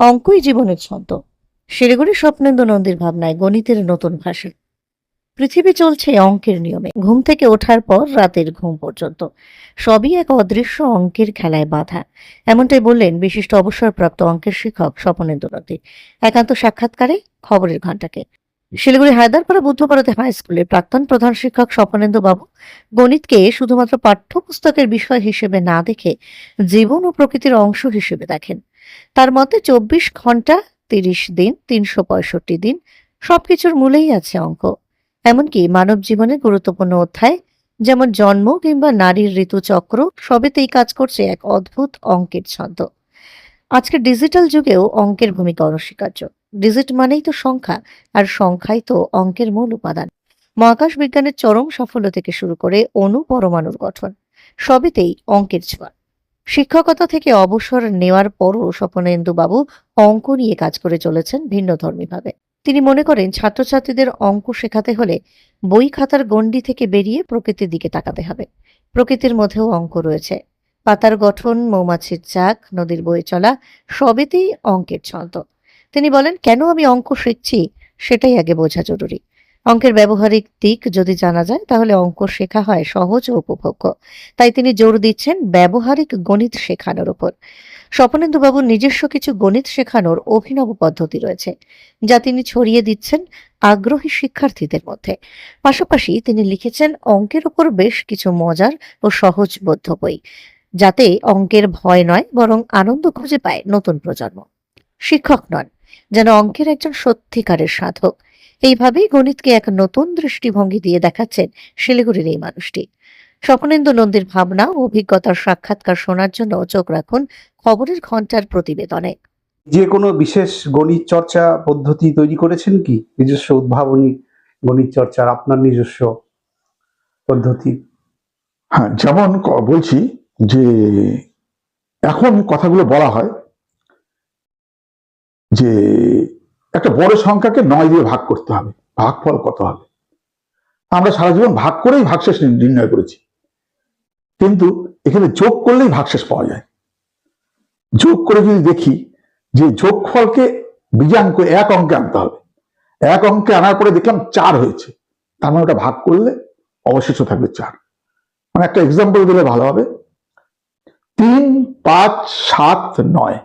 অঙ্কই জীবনের ছন্দ। শিলিগুড়ি স্বপ্নেন্দু নন্দীর ভাবনায় গণিতের নতুন ভাষা। পৃথিবী চলছে অঙ্কের নিয়মে। ঘুম থেকে ওঠার পর রাতের ঘুম পর্যন্ত। সবই এক অদৃশ্য অঙ্কের খেলায় বাধা। এমনটাই বললেন বিশিষ্ট অবসরপ্রাপ্ত অঙ্কের শিক্ষক স্বপনেন্দু নন্দী একান্ত সাক্ষাৎকারে খবরের ঘণ্টাকে। শিলিগুড়ি হায়দারপাড়া বুদ্ধভারতী হাই স্কুলের প্রাক্তন প্রধান শিক্ষক স্বপনেন্দু বাবু গণিতকে শুধুমাত্র পাঠ্যপুস্তকের বিষয় হিসেবে না দেখে জীবন ও প্রকৃতির অংশ হিসেবে দেখেন। তার মতে চব্বিশ ঘণ্টা, তিরিশ দিন, তিনশো পঁয়ষট্টি দিন সবকিছুর মূলেই আছে অঙ্ক। এমনকি মানব জীবনের গুরুত্বপূর্ণ অধ্যায় যেমন জন্ম কিংবা নারীর ঋতুচক্র সবেতেই কাজ করছে এক অদ্ভুত অঙ্কের ছন্দ। আজকের ডিজিটাল যুগেও অঙ্কের ভূমিকা অনস্বীকার্য। ডিজিট মানেই তো সংখ্যা, আর সংখ্যাই তো অঙ্কের মূল উপাদান। মহাকাশ বিজ্ঞানের চরম সাফল্য থেকে শুরু করে অণু পরমাণুর গঠন, সবেতেই অঙ্কের ছোঁয়া। শিক্ষকতা থেকে অবসর নেওয়ার পরও স্বপনেন্দু বাবু অঙ্ক নিয়ে কাজ করে চলেছেন ভিন্ন ভিন্নধর্মীভাবে তিনি মনে করেন, ছাত্রছাত্রীদের অঙ্ক শেখাতে হলে বই খাতার গণ্ডি থেকে বেরিয়ে প্রকৃতির দিকে তাকাতে হবে। প্রকৃতির মধ্যেও অঙ্ক রয়েছে। পাতার গঠন, মৌমাছির চাক, নদীর বয়ে চলা, সবেতেই অঙ্কের ছন্দ। তিনি বলেন, কেন আমি অঙ্ক শিখছি? সেটাই আগে বোঝা জরুরি। অঙ্কের ব্যবহারিক দিক যদি জানা যায়, তাহলে অঙ্ক শেখা হয় সহজ ও উপভোগ্য। তাই তিনি জোর দিচ্ছেন ব্যবহারিক গণিত শেখানোর উপর। স্বপনেন্দুবাবুর নিজস্ব কিছু গণিত শেখানোর অভিনব পদ্ধতি রয়েছে, যা তিনি ছড়িয়ে দিচ্ছেন আগ্রহী শিক্ষার্থীদের মধ্যে। পাশাপাশি তিনি লিখেছেন অঙ্কের উপর বেশ কিছু মজার ও সহজবোধ্য বই, যাতে অঙ্কের ভয় নয়, বরং আনন্দ খুঁজে পায় নতুন প্রজন্ম। শিক্ষক নন। যেন অঙ্কের একজন সত্যিকারের সাধক। এইভাবেই গণিতকে এক নতুন দৃষ্টিভঙ্গি দিয়ে দেখাচ্ছেন শিলিগুড়ির এই মানুষটি। স্বপনেন্দু নন্দীর ভাবনা ও অভিজ্ঞতার সাক্ষাৎকার শোনার জন্য চোখ রাখুন খবরের ঘণ্টার প্রতিবেদনে। যে কোনো বিশেষ গণিত চর্চা পদ্ধতি তৈরি করেছেন কি? নিজস্ব উদ্ভাবনী গণিত চর্চার আপনার নিজস্ব পদ্ধতি? হ্যাঁ যেমন বলছি যে এখন কথাগুলো বলা হয় যে একটা বড় সংখ্যাকে নয় দিয়ে ভাগ করতে হবে। ভাগফল কত হবে? আমরা সারা জীবন ভাগ করেই ভাগশেষ নির- নির্ণয় করেছি। কিন্তু এখানে যোগ করলেই ভাগশেষ পাওয়া যায়। যোগ করে যদি দেখি যে যোগফলকে বীজাঙ্ক এক অঙ্কে আনতে হবে। এক অঙ্কে আনার পরে দেখলাম চার হয়েছে। তার মানে ওটা ভাগ করলে অবশিষ্ট থাকবে চার। মানে একটা এক্সাম্পল দিলে ভালো হবে। তিন, পাঁচ, সাত, নয়।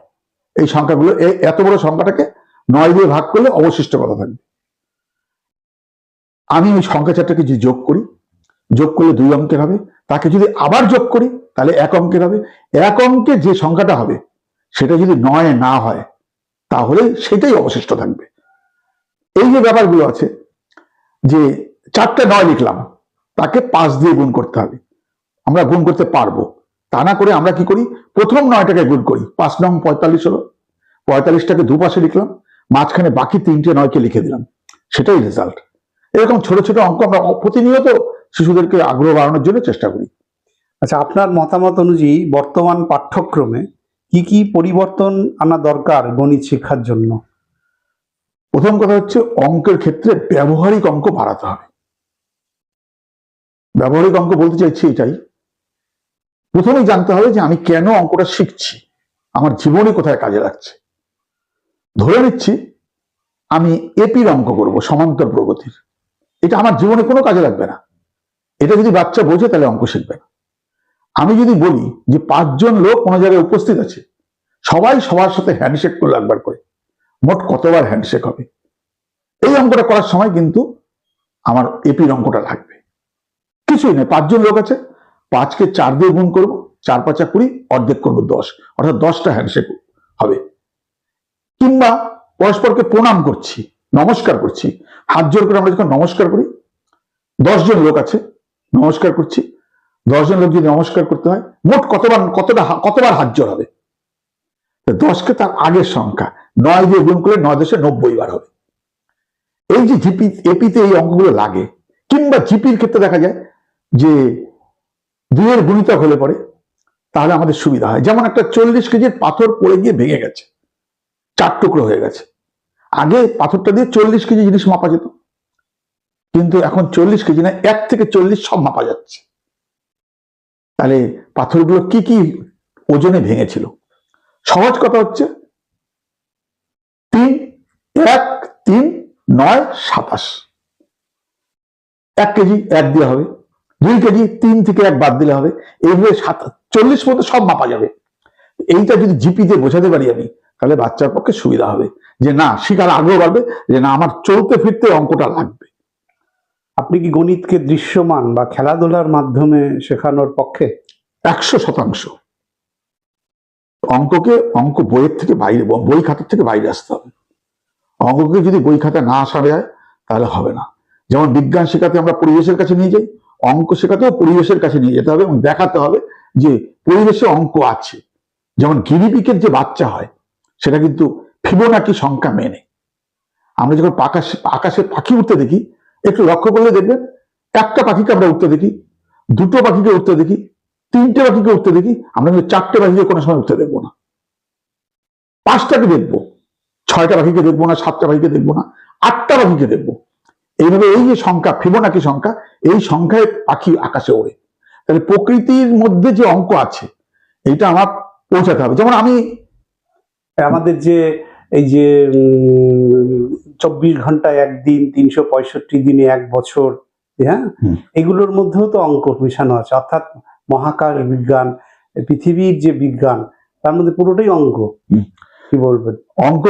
এই সংখ্যাগুলো এত বড় সংখ্যাটাকে নয় দিয়ে ভাগ করলে অবশিষ্ট কথা থাকবে। আমি ওই সংখ্যা চারটাকে যদি যোগ করি, যোগ করলে দুই অঙ্কের হবে, তাকে যদি আবার যোগ করি, তাহলে এক অঙ্কের হবে। এক অঙ্কে যে সংখ্যাটা হবে, সেটা যদি নয় না হয়, তাহলে সেটাই অবশিষ্ট থাকবে। এই যে ব্যাপারগুলো আছে, যে চারটে নয় লিখলাম, তাকে পাঁচ দিয়ে গুণ করতে হবে। আমরা গুণ করতে পারব। তা না করে আমরা কি করি? প্রথম নয়টাকে গুণ করি। পাঁচ নং পঁয়তাল্লিশ হলো। পঁয়তাল্লিশটাকে দুপাশে লিখলাম। মাঝখানে বাকি তিনটে নয়কে লিখে দিলাম। সেটাই রেজাল্ট এরকম ছোট ছোট অঙ্ক আমরা প্রতিনিয়ত শিশুদেরকে আগ্রহ বাড়ানোর জন্য চেষ্টা করি। আচ্ছা আপনার মতামত অনুযায়ী বর্তমান পাঠ্যক্রমে কি কি পরিবর্তন আনা দরকার গণিত শিক্ষার জন্য? প্রথম কথা হচ্ছে অঙ্কের ক্ষেত্রে ব্যবহারিক অঙ্ক বাড়াতে হবে। ব্যবহারিক অঙ্ক বলতে চাইছি এটাই। প্রথমেই জানতে হবে যে আমি কেন অঙ্কটা শিখছি? আমার জীবনে কোথায় কাজে লাগছে? ধরে নিচ্ছি, আমি এপির অঙ্ক করব, সমান্তর প্রগতির। এটা আমার জীবনে কোনো কাজে লাগবে না। এটা যদি বাচ্চা বোঝে, তাহলে অঙ্ক শিখবে না। আমি যদি বলি যে পাঁচজন লোক কোনো জায়গায় উপস্থিত আছে, সবাই সবার সাথে হ্যান্ডশেক করল একবার করে। মোট কতবার হ্যান্ডশেক হবে? এই অঙ্কটা করার সময় কিন্তু আমার এপির অঙ্কটা লাগবে। কিছুই নেই, পাঁচজন লোক আছে পাঁচকে চার দিয়ে গুণ করব, চার পাঁচা কুড়ি, অর্ধেক করব দশ। অর্থাৎ দশটা হ্যান্ডশেক হবে। কিংবা পরস্পরকে প্রণাম করছি, নমস্কার করছি। হাত জোর করে আমরা যখন নমস্কার করি দশজন লোক আছে, নমস্কার করছি। দশজন লোক যদি নমস্কার করতে হয়, মোট কতবার, কতটা কতবার হাত জোর হবে? দশকে তার আগের সংখ্যা, নয় দিয়ে গুণ করলে নয় দশে নব্বই বার হবে। এই যে জিপি, এপিতে এই অঙ্কগুলো লাগে, কিংবা জিপির ক্ষেত্রে দেখা যায় যে দুইয়ের গুণিতক হলে পরে তাহলে আমাদের সুবিধা হয়। যেমন একটা চল্লিশ কেজির পাথর পড়ে গিয়ে ভেঙে গেছে, চার টুকরো হয়ে গেছে। আগে পাথরটা দিয়ে চল্লিশ কেজি জিনিস মাপা যেত, কিন্তু এখন চল্লিশ কেজি না, এক থেকে চল্লিশ সব মাপা যাচ্ছে। তাহলে পাথরগুলো কি কি ওজনে ভেঙেছিল? সহজ কথা হচ্ছে তিন, এক, তিন, নয়, সাতাশ। এক কেজি এক দিয়ে হবে। দুই কেজি তিন থেকে এক বাদ দিলে হবে। এইভাবে সাত চল্লিশ মতো সব মাপা যাবে। এইটা যদি জিপিতে বোঝাতে পারি আমি তাহলে বাচ্চার পক্ষে সুবিধা হবে। যে না শিকার আগ্রহ বাড়বে যে না আমার চলতে ফিরতে অঙ্কটা লাগবে। আপনি কি গণিতকে দৃশ্যমান বা খেলাধুলার মাধ্যমে শেখানোর পক্ষে? একশো শতাংশ। অঙ্ককে অঙ্ক বইয়ের থেকে বাইরে বই খাতার থেকে বাইরে আসতে হবে। অঙ্ককে যদি বই খাতা না আসা যায় তাহলে হবে না। যেমন বিজ্ঞান শেখাতে আমরা পরিবেশের কাছে নিয়ে যাই অঙ্ক শেখাতেও পরিবেশের কাছে নিয়ে যেতে হবে এবং দেখাতে হবে যে পরিবেশে অঙ্ক আছে। যেমন গিরিপিকের যে বাচ্চা হয়, সেটা কিন্তু ফিবোনাকি সংখ্যা মেনে। আমরা যখন আকাশে আকাশে পাখি উঠতে দেখি, একটু লক্ষ্য করলে দেখবেন একটা পাখিকে আমরা উঠতে দেখি, দুটো পাখিকে উঠতে দেখি, তিনটে পাখিকে উঠতে দেখি, আমরা কিন্তু চারটে পাখিকে কোনো সময় উঠতে দেখব না। পাঁচটাকে দেখব, ছয়টা পাখিকে দেখব না, সাতটা পাখিকে দেখব না, আটটা পাখিকে দেখব। এইভাবে এই যে সংখ্যা ফিবোনাকি সংখ্যা এই সংখ্যায় পাখি আকাশে ওড়ে। তাহলে প্রকৃতির মধ্যে যে অঙ্ক আছে এইটা আমার পৌঁছাতে হবে। যেমন আমি আমাদের যে এই যে চব্বিশ ঘণ্টা একদিন তিনশো পঁয়ষট্টি দিনে এক বছর হ্যাঁ? এগুলোর মধ্যেও তো অঙ্ক মিশানো আছে। অর্থাৎ মহাকাশ বিজ্ঞান পৃথিবীর যে বিজ্ঞান তার মধ্যে পুরোটাই অঙ্ক। কি বলবেন অঙ্ক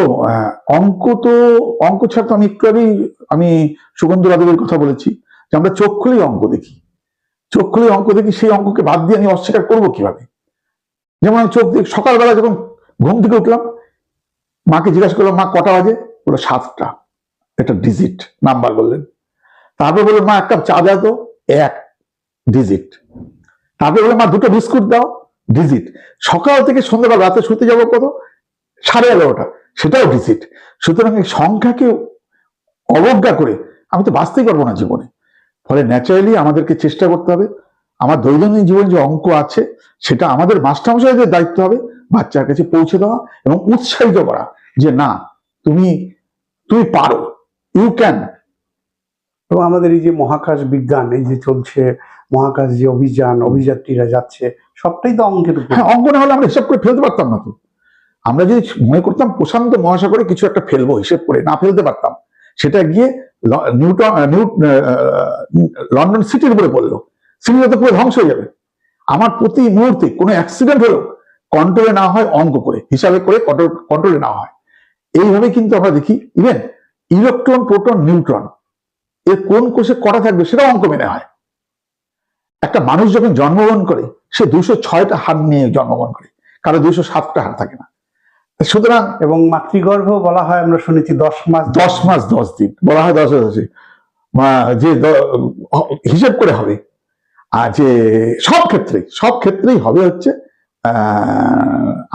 অঙ্ক তো, অঙ্ক ছাড়া তো আমি একটু আগেই, আমি সুগন্ধ রাদেবের কথা বলেছি যে আমরা চোখ খুলেই অঙ্ক দেখি। চোখ অঙ্ক দেখি, সেই অঙ্ককে বাদ দিয়ে আমি অস্বীকার করব কীভাবে? যেমন আমি চোখ দেখি সকালবেলা যখন ঘুম থেকে উঠলাম, মাকে জিজ্ঞাসা করলাম, মা, কটা বাজে? বলল, সাতটা। একটা ডিজিট নাম্বার বললেন। তারপর বললেন মা, এক কাপ চা দাও তো। এক ডিজিট তারপর বললেন মা, দুটো বিস্কুট দাও। ডিজিট সকাল থেকে সন্ধ্যাবেলা রাতে শুতে যাব কত? সাড়ে এগারোটা সেটাও ডিজিট সুতরাং এই সংখ্যাকে অবজ্ঞা করে আমি তো বাঁচতেই পারব না জীবনে। ফলে ন্যাচারালি আমাদেরকে চেষ্টা করতে হবে। আমার দৈনন্দিন জীবনে যে অঙ্ক আছে সেটা আমাদের মাস্টারমশাইদের দায়িত্ব হবে বাচ্চার কাছে পৌঁছে দেওয়া এবং উৎসাহিত করা যে না তুমি তুমি পারো ইউ ক্যান এবং আমাদের এই যে মহাকাশ বিজ্ঞান এই যে চলছে মহাকাশ যে অভিযান অভিযাত্রীরা যাচ্ছে সবটাই তো অঙ্কের উপর। হ্যাঁ অঙ্ক না হলে আমরা হিসাব করে ফেলতে পারতাম না তো। আমরা যদি মনে করতাম প্রশান্ত মহাসাগরে কিছু একটা ফেলব, হিসেব করে না ফেলতে পারতাম, সেটা গিয়ে নিউটন নিউ লন্ডন সিটির উপরে পড়ল। সিটিটা তো পুরো ধ্বংস হয়ে যাবে। আমার প্রতি মুহূর্তে কোনো অ্যাক্সিডেন্ট হলো কন্ট্রোলে না হয়, অঙ্ক করে, হিসাবে করে কন্ট্রোলে না হয়। এইভাবে কিন্তু আমরা দেখি ইভেন ইলেকট্রন প্রোটন নিউট্রন এর কোন কোষে করা থাকবে সেটা অঙ্ক মেনে হয়। একটা মানুষ যখন জন্মগ্রহণ করে, সে দুশো ছয়টা হাত নিয়ে জন্মগ্রহণ করে, কারও দুশো সাতটা হাত থাকে না। সুতরাং, এবং মাতৃগর্ভ বলা হয়, আমরা শুনেছি দশ মাস দশ মাস দশ দিন। বলা হয় দশ দশে যে হিসেব করে হবে। আর যে সব ক্ষেত্রে সব ক্ষেত্রেই হবে হচ্ছে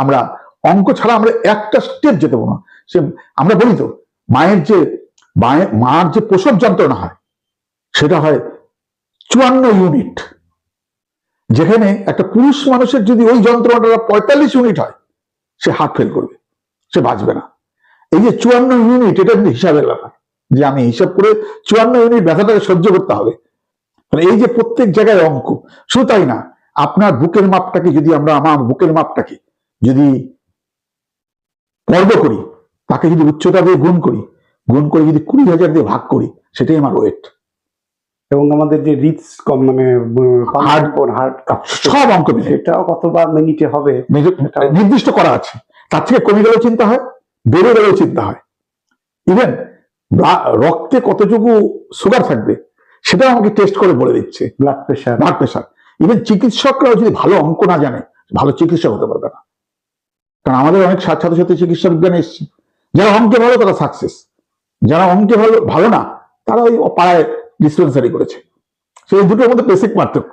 আমরা অঙ্ক ছাড়া আমরা একটা স্টেপ যেতে না। সে, আমরা বলি তো, মায়ের যে মায়ের যে প্রসব যন্ত্রণা হয়, সেটা হয় চুয়ান্ন ইউনিট যেখানে একটা পুরুষ মানুষের যদি ওই যন্ত্রণাটা পঁয়তাল্লিশ ইউনিট হয় সে হার্ট ফেল করবে, সে বাঁচবে না। এই যে চুয়ান্ন ইউনিট এটা কিন্তু হিসাবের ব্যাপার। যে আমি হিসাব করে চুয়ান্ন ইউনিট ব্যথাটাকে সহ্য করতে হবে। তাহলে এই যে প্রত্যেক জায়গায় অঙ্ক, শুধু তাই না, আপনার বুকের মাপটাকে যদি আমরা, আমার বুকের মাপটাকে যদি পর্ব করি, তাকে যদি উচ্চতা দিয়ে গুণ করি, গুণ করে যদি কুড়ি হাজার দিয়ে ভাগ করি, সেটাই আমার ওয়েট এবং আমাদের যে রিটস কম মানে Heart- হার্ট সব অঙ্ক সেটাও কতবার মিনিটে হবে? নির্দিষ্ট করা আছে। তার থেকে কমে গেলেও চিন্তা হয় বেড়ে গেলেও চিন্তা হয়। ইভেন রক্তে কতটুকু সুগার থাকবে সেটাও আমাকে টেস্ট করে বলে দিচ্ছে। Blood pressure blood pressure even চিকিৎসকরাও যদি ভালো অঙ্ক না জানে ভালো চিকিৎসক হতে পারবে না। কারণ আমাদের অনেক ছাত্র ছাত্রী চিকিৎসা বিজ্ঞানে এসছে। যারা অঙ্কে ভালো তারা সাকসেস যারা অঙ্কে ভালো ভালো না তারা ওই পাড়ায় ডিসপেন্সারি করেছে। সেই দুটোর মধ্যে বেসিক পার্থক্য।